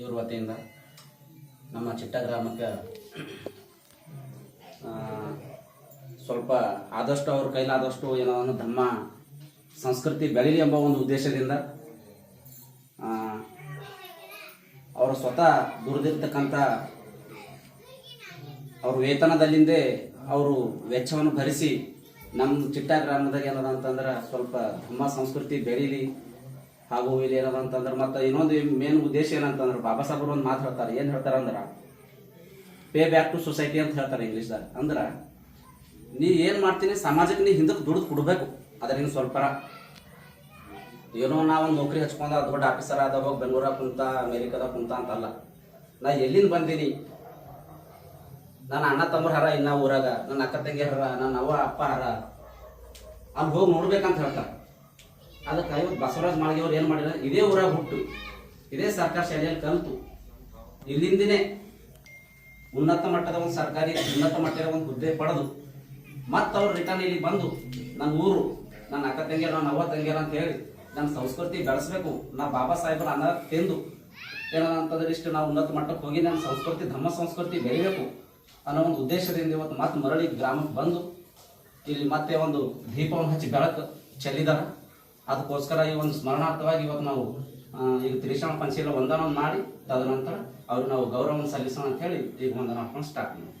ಇವ್ರ ವತಿಯಿಂದ ನಮ್ಮ ಚಿಟ್ಟ ಗ್ರಾಮಕ್ಕೆ ಸ್ವಲ್ಪ ಆದಷ್ಟು ಅವ್ರ ಕೈಲಾದಷ್ಟು ಏನೋ ಒಂದು ಧರ್ಮ, ಸಂಸ್ಕೃತಿ ಬೆಳೀಲಿ ಎಂಬ ಒಂದು ಉದ್ದೇಶದಿಂದ ಅವರು ಸ್ವತಃ ದುರಿದಿರ್ತಕ್ಕಂಥ ಅವ್ರ ವೇತನದಲ್ಲಿಂದೇ ಅವರು ವೆಚ್ಚವನ್ನು ಭರಿಸಿ ನಮ್ಮ ಚಿಟ್ಟ ಗ್ರಾಮದಾಗ ಏನದ ಅಂತಂದ್ರೆ ಸ್ವಲ್ಪ ಧರ್ಮ, ಸಂಸ್ಕೃತಿ ಬೆಳೀಲಿ ಹಾಗೂ ಇಲ್ಲಿ ಏನದ ಅಂತಂದ್ರೆ ಮತ್ತೆ ಇನ್ನೊಂದು ಮೇನ್ ಉದ್ದೇಶ ಏನಂತಂದ್ರೆ ಬಾಬಾ ಸಾಹೇಬ್ರು ಒಂದು ಮಾತು ಹೇಳ್ತಾರೆ. ಏನು ಹೇಳ್ತಾರೆ ಅಂದ್ರೆ ಪೇ ಬ್ಯಾಕ್ ಟು ಸೊಸೈಟಿ ಅಂತ ಹೇಳ್ತಾರೆ ಇಂಗ್ಲೀಷ್ದಾಗ. ಅಂದ್ರೆ, ನೀ ಏನು ಮಾಡ್ತೀನಿ ಸಮಾಜಕ್ಕೆ ನೀ ಹಿಂದಕ್ಕೆ ದುಡ್ದು ಕೊಡಬೇಕು. ಅದರಿಂದ ಸ್ವಲ್ಪ ಏನೋ ನಾವು ಒಂದು ನೌಕರಿ ಹಚ್ಕೊಂಡ ದೊಡ್ಡ ಆಫೀಸರ್ ಆದ ಹೋಗಿ ಬೆಂಗಳೂರಾಗ ಕುಂತ, ಅಮೇರಿಕಾದಾಗ ಕುಂತ ಅಂತಲ್ಲ, ನಾ ಎಲ್ಲಿಂದ ಬಂದೀನಿ? ನನ್ನ ಅಣ್ಣ ತಮ್ಮರ ಹರ ಇನ್ನ ಊರಾಗ, ನನ್ನ ಅಕ್ಕ ತಂಗಿ ಹರ, ನನ್ನ ಅವ್ವ ಅಪ್ಪ ಹರ, ಅಲ್ಲಿ ಹೋಗಿ ನೋಡ್ಬೇಕಂತ ಹೇಳ್ತಾರೆ. ಅದಕ್ಕೆ ಇವತ್ತು ಬಸವರಾಜ ಮಾಳ್ಗೆ ಅವ್ರು ಏನು ಮಾಡಿದ್ರೆ? ಇದೇ ಊರಾಗ ಹುಟ್ಟು. ಇದೇ ಸರ್ಕಾರಿ ಶಾಲೆಯಲ್ಲಿ ಕಲಿತು ಇಲ್ಲಿಂದನೇ ಉನ್ನತ ಮಟ್ಟದ ಒಂದು ಸರ್ಕಾರಿ, ಉನ್ನತ ಮಟ್ಟದ ಒಂದು ಹುದ್ದೆ ಪಡೆದು ಮತ್ತೆ ಅವ್ರು ರಿಟರ್ನ್ ಇಲ್ಲಿ ಬಂದು ನನ್ನ ಊರು ನನ್ನ ಅಕ್ಕ ತಂಗಿಯರು ನನ್ನ ಅವ್ವ ತಂಗಿಯರು ಅಂತ ಹೇಳಿ ನನ್ನ ಸಂಸ್ಕೃತಿ ಬೆಳೆಸಬೇಕು. ನಾ ಬಾಬಾ ಸಾಹೇಬರ ಅನ್ನ ತಿಂದು ಏನಂತಂದ್ರೆ ಇಷ್ಟು ನಾವು ಉನ್ನತ ಮಟ್ಟಕ್ಕೆ ಹೋಗಿ ನನ್ನ ಸಂಸ್ಕೃತಿ, ಧರ್ಮ ಸಂಸ್ಕೃತಿ ಬೆಳಿಬೇಕು ಅನ್ನೋ ಒಂದು ಉದ್ದೇಶದಿಂದ ಇವತ್ತು ಮತ್ತೆ ಮರಳಿ ಗ್ರಾಮಕ್ಕೆ ಬಂದು ಇಲ್ಲಿ ಮತ್ತೆ ಒಂದು ದೀಪವನ್ನು ಹಚ್ಚಿ ಬೆಳಕು ಚೆಲ್ಲಿದಾರ. ಅದಕ್ಕೋಸ್ಕರ ಈ ಒಂದು ಸ್ಮರಣಾರ್ಥವಾಗಿ ಇವತ್ತು ನಾವು ಈಗ ತ್ರಿಶಾಣ ಪಂಚೀಲ ವಂದನ ಮಾಡಿ, ತದನಂತರ ಅವ್ರಿಗೆ ನಾವು ಗೌರವವನ್ನು ಸಲ್ಲಿಸೋಣ ಅಂತ ಹೇಳಿ ಈಗ ವಂದನ ಹಾಕೊಂಡು ಸ್ಟಾರ್ಟ್ ಮಾಡಿ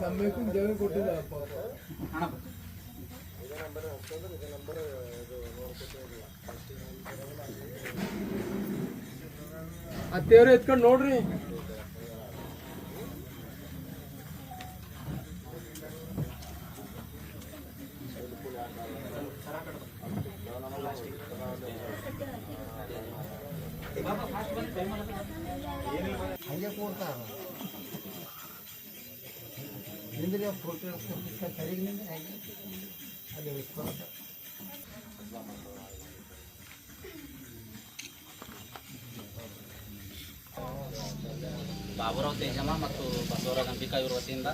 ಸಮಯಕ್ಕೂ ಜಾಗ ಕೊಟ್ಟಿಲ್ಲ ಅತ್ತೆಯವ್ರು ಎತ್ಕೊಂಡು ನೋಡ್ರಿ ನಿಂದ್ರಿ ಫೋಟೋ ಸರಿಗೆ ನಿಂದ್ರೆ ಹಾಗೆ ಅಲ್ಲಿ ಇಟ್ಕೊಳಕ್ಕೆ ಬಾಬುರಾವ್ ತೇಜಮ್ಮ ಮತ್ತು ಬಸವರಾಜ ಅಂಬಿಕಾ ಇವ್ರ ವತಿಯಿಂದ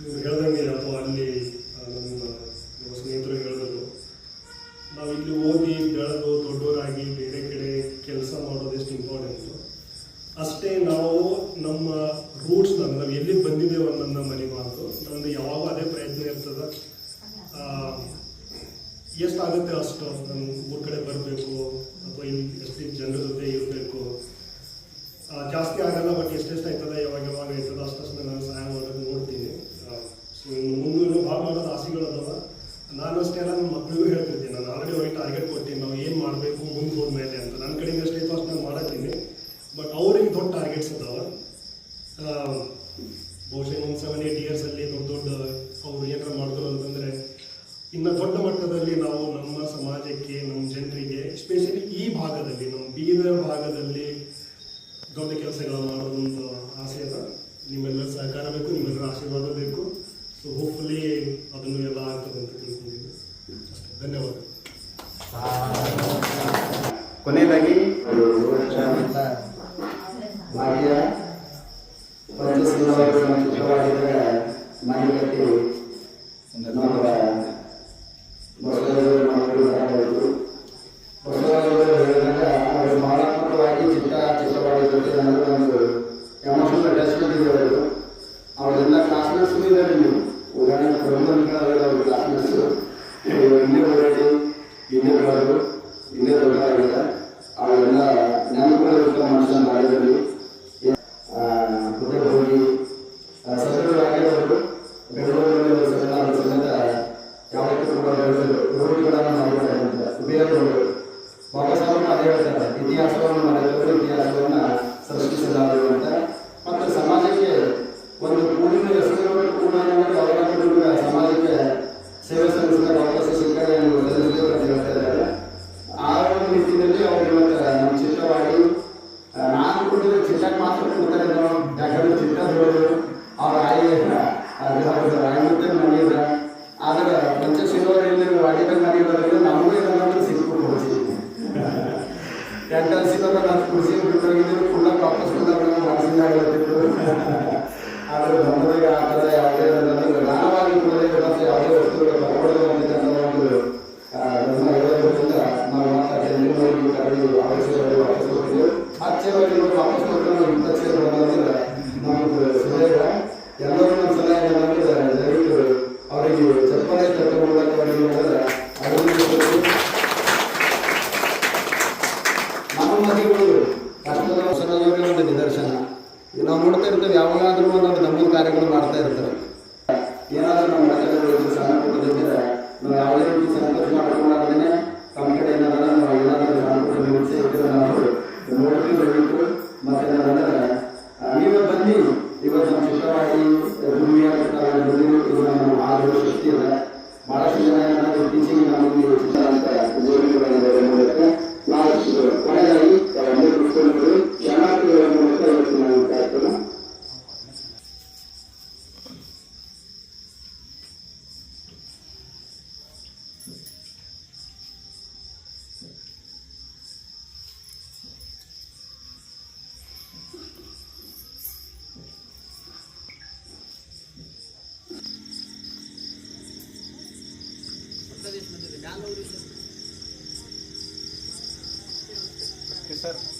ನೀವು ಹೇಳ್ದಂಗೆ ಅಥವಾ ಅಲ್ಲಿ ನಮ್ಮ ಸ್ನೇಹಿತರು ಹೇಳಿದ್ರು. ನಾವು ಇಲ್ಲಿ ಓದಿ ಮುನ್ನೂರು ಭಾಳ ಮಾಡೋದು ಆಸೆಗಳದವ ನಾನು ಅಷ್ಟೇ ಅಲ್ಲ, ನಮ್ಮ ಮಕ್ಕಳಿಗೂ ಹೇಳ್ತಿದ್ದೀನಿ ನಾನು ಆಲ್ರೆಡಿ ಅವ್ರಿಗೆ ಟಾರ್ಗೆಟ್ ಕೊಡ್ತೀನಿ ನಾವು ಏನು ಮಾಡಬೇಕು, ಮುಂದೆ ಹೋದ ಮೇಲೆ ಅಂತ. ನನ್ನ ಕಡೆಯಿಂದ ಅಷ್ಟೇ ಫಸ್ಟ್ ನಾನು ಮಾಡತ್ತೀನಿ. ಬಟ್ ಅವ್ರಿಗೆ ದೊಡ್ಡ ಟಾರ್ಗೆಟ್ಸ್ ಅದಾವ. ಬಹುಶಃ ಒಂದು ಸೆವೆನ್ ಏಯ್ಟ್ ಇಯರ್ಸಲ್ಲಿ ದೊಡ್ಡ ದೊಡ್ಡ ಅವರು ಏನಾರು ಮಾಡಿದ್ರು ಅಂತಂದರೆ, ಇನ್ನು ದೊಡ್ಡ ಮಟ್ಟದಲ್ಲಿ ನಾವು ನಮ್ಮ ಸಮಾಜಕ್ಕೆ, ನಮ್ಮ ಜನರಿಗೆ ಎಸ್ಪೆಷಲಿ ಈ ಭಾಗದಲ್ಲಿ, ನಮ್ಮ ಬೀದರ್ ಭಾಗದಲ್ಲಿ ದೊಡ್ಡ ಕೆಲಸಗಳು ಮಾಡೋದೊಂದು ಆಸೆ ಅದ. ನಿಮ್ಮೆಲ್ಲರ ಸಹಕಾರ ಬೇಕು, ನಿಮ್ಮೆಲ್ಲರ ಆಶೀರ್ವಾದ ಬೇಕು. ಸೊ ಹೋಪ್ಫುಲಿ ಅದನ್ನು ಎಲ್ಲ ಆಗ್ತದೆ ಅಂತ ತಿಳ್ಕೊಂಡಿದ್ದೀನಿ. ಧನ್ಯವಾದ. ಕೊನೆಯದಾಗಿ ಇಲ್ಲೇ ದೊಡ್ಡದಾಗಿದೆ. ಅವೆಲ್ಲ ಜ್ಞಾನಗಳ ಊಟ ಮಾಡ್ಕೊಂಡು ಮಾಡಿದ್ರಿ ಹೋಗಿ ಸದೃಢವಾಗಿರೋದು ಬೆಂಗಳೂರಿನಲ್ಲಿ ಸದೃಢ ಯಾವತ್ತೂ ಕೂಡ ರೂಢಿಗಳನ್ನು ಮಾಡಿದ್ದಾರೆ ಅಂತ. ಉಪಯೋಗಗಳು ವಾಪಸ್ಸನ್ನು ಹೇಳ್ತಾರೆ ಇತಿಹಾಸವನ್ನು ಮಾಡಿದವರು ಇತಿಹಾಸವನ್ನು ಸೃಷ್ಟಿಸಲಾರರು ಅಂತ. ಮತ್ತು ಒಂದು ಏನಾದರೂ ಒಂದು ಡಬ್ಬು ಕಾರ್ಯಗಳು ಮಾಡ್ತಾ ಇರ್ತಾರೆ. ಏನಾದರೂ ನಮ್ಮ में डाल सर